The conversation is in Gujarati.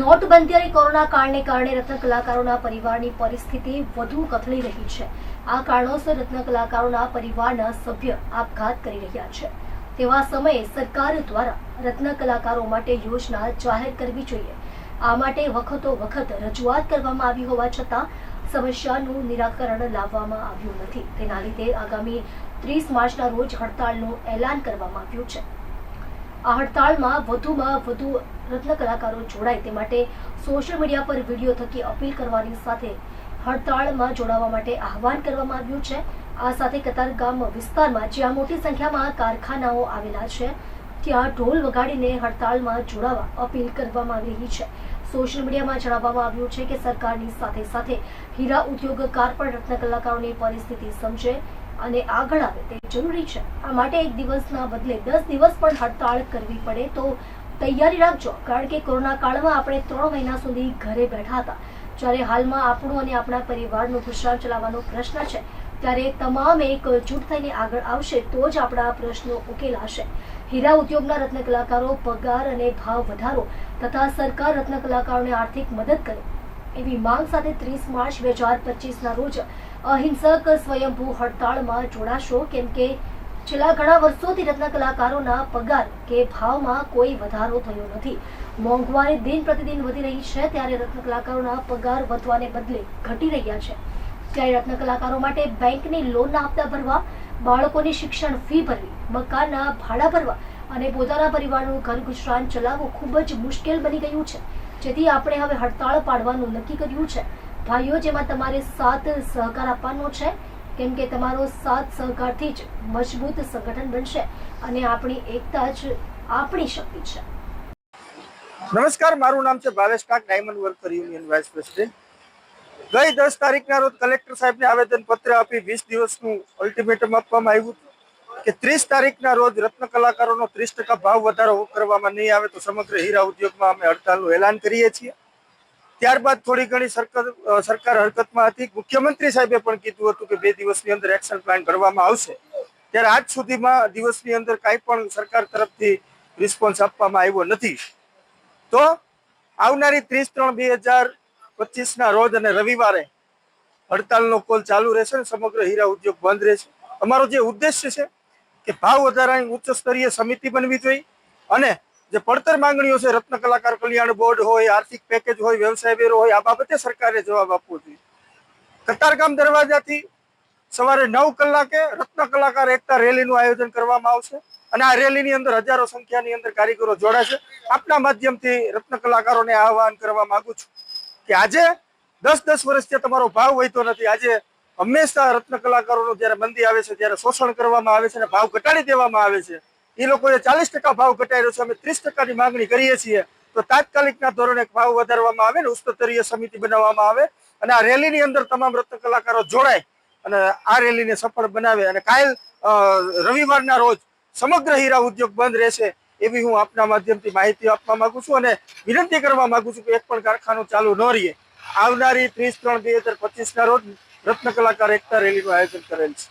નોટબંધી અને કોરોના કાળને કારણે રત્ન કલાકારોના પરિવારની પરિસ્થિતિ વધુ કથળી રહી છે. આ કારણોસર રત્ન કલાકારોના પરિવારના સભ્ય આપઘાત કરી રહ્યા છે. તેવા સમયે સરકાર દ્વારા રત્ન કલાકારો માટે યોજના જાહેર કરવી જોઈએ. આ માટે વખતો વખત રજૂઆત કરવામાં આવી હોવા છતાં સમસ્યાનું નિરાકરણ લાવવામાં આવ્યું નથી. તેના લીધે આગામી ત્રીસ માર્ચના રોજ હડતાળનું એલાન કરવામાં આવ્યું છે. આ હડતાળમાં વધુમાં વધુ રત્ન કલાકારો જોડાય તે માટે સોશિયલ મીડિયા પર વીડિયો થકી અપીલ કરવાની સાથે હડતાળમાં જોડાવા માટે આહવાન કરવામાં આવ્યું છે. આ સાથે કતારગામ વિસ્તારમાં જ્યાં મોટી સંખ્યામાં કારખાનાઓ આવેલા છે, ત્યાં ઢોલ વગાડીને હડતાળમાં જોડાવા અપીલ કરવામાં આવી રહી છે. સોશિયલ મીડિયામાં જણાવવામાં આવ્યું છે કે સરકારની સાથે સાથે હીરા ઉદ્યોગકાર પણ રત્ન કલાકારોની પરિસ્થિતિ સમજે અને આગળ આવે તે જરૂરી છે. આ માટે એક દિવસના બદલે દસ દિવસ પણ હડતાળ કરવી પડે તો તૈયારી રાખજો. કારણ કે કોરોના કાળમાં આપણે ત્રણ મહિના સુધી ઘરે બેઠા હતા. જ્યારે હાલમાં આપણું અને આપણા પરિવારનું ગુજરાન ચલાવવાનો પ્રશ્ન છે. ત્યારે તમામ એક જૂટ થઈને આગળ આવશે તો જ આપણા પ્રશ્નો ઉકેલાશે. હીરા ઉદ્યોગના રત્ન કલાકારો પગાર અને ભાવ વધારો તથા સરકાર રત્ન કલાકારોને આર્થિક મદદ કરે. એવી માંગ સાથે ત્રીસ માર્ચ બે હજાર પચીસના રોજ અહિંસક સ્વયંભૂ હડતાળમાં જોડાશો કેમ કે છેલ્લા ઘણા વર્ષોથી રત્ન કલાકારોના પગાર કે ભાવમાં કોઈ વધારો થયો નથી. મોંઘવારી દિન પ્રતિદિન વધી રહી છે ત્યારે રત્ન કલાકારોના પગાર વધવાને બદલે ઘટી રહ્યા છે. ત્યારે રત્ન કલાકારો માટે બેંકની લોનના હપ્તા ભરવા, બાળકોની શિક્ષણ ફી ભરવી, મકાનના ભાડા ભરવા અને પોતાના પરિવારનું ઘર ગુજરાન ચલાવવું ખૂબ જ મુશ્કેલ બની ગયું છે. જેથી આપણે હવે હડતાળ પાડવાનું નક્કી કર્યું છે. ભાઈઓ, જેમાં તમારે સાથ સહકાર આપવાનો છે, કેમ કે તમારો સાથ સહકારથી જ મજબૂત સંગઠન બનશે અને આપણી એકતા જ આપણી શક્તિ છે. નમસ્કાર, મારું નામ છે Bhavesh Kak, diamond worker union vice president. ગઈ દસ તારીખના રોજ કલેક્ટર સાહેબને આવેદન પત્ર આપી વીસ દિવસનું અલ્ટિમેટમ આપવામાં આવ્યું કે ત્રીસ તારીખના રોજ રત્ન કલાકારોનો ત્રીસ ટકા ભાવ વધારો કરવામાં નહીં આવે તો સમગ્ર હીરા ઉદ્યોગમાં અમે હડતાલનું એલાન કરીએ છીએ. ત્યારબાદ થોડી ઘણી સરકાર સરકાર હરકતમાં હતી. મુખ્યમંત્રી સાહેબે પણ કીધું હતું કે બે દિવસની અંદર એક્શન પ્લાન કરવામાં આવશે. ત્યારે આજ સુધીમાં દિવસની અંદર કાંઈ પણ સરકાર તરફથી રિસ્પોન્સ આપવામાં આવ્યો નથી. તો આવનારી ત્રીસ ત્રણ બે હજાર પચીસના રોજ અને રવિવારે હડતાલનો કોલ ચાલુ રહેશે અને સમગ્ર હીરા ઉદ્યોગ બંધ રહેશે. અમારો જે ઉદ્દેશ્ય છે કે ભાવ વધારાની ઉચ્ચ સ્તરીય સમિતિ બનવી જોઈએ. અને જે પડતર માંગણીઓ છે, રત્ન કલાકાર કલ્યાણ બોર્ડ હોય, આર્થિક પેકેજ હોય, વ્યવસાય વેરો હોય, આ બાબતે સરકારે જવાબ આપવો જોઈએ. કતારગામ દરવાજાથી સવારે નવ કલાકે રત્ન કલાકાર એકતા રેલીનું આયોજન કરવામાં આવશે. અને આ રેલીની અંદર હજારો સંખ્યાની અંદર કારીગરો જોડાશે આપના માધ્યમથી રત્ન કલાકારોને આહવાન કરવા માંગુ છું કે આજે દસ દસ વર્ષથી તમારો ભાવ વહેતો નથી. આજે હંમેશા રત્ન કલાકારોનો જ્યારે મંદી આવે છે, ત્યારે શોષણ કરવામાં આવે છે અને ભાવ ઘટાડી દેવામાં આવે છે. એ લોકોએ ચાલીસ ટકા ભાવ ઘટાડ્યો છે. અમે ત્રીસ ટકાની માંગણી કરીએ છીએ. તો તાત્કાલિકના ધોરણે ભાવ વધારવામાં આવે ને ઉચ્ચસ્તરીય સમિતિ બનાવવામાં આવે અને આ રેલીની અંદર તમામ રત્ન કલાકારો જોડાય અને આ રેલીને સફળ બનાવે. અને કાયલ રવિવારના રોજ સમગ્ર હીરા ઉદ્યોગ બંધ રહેશે એવી હું આપના માધ્યમથી માહિતી આપવા માંગુ છું અને વિનંતી કરવા માંગુ છું કે એક પણ કારખાનું ચાલુ ન રહીએ. આવનારી ત્રીસ ત્રણ બે હજાર પચીસના રોજ રત્ન કલાકાર એકતા રેલીનું આયોજન કરેલ છે.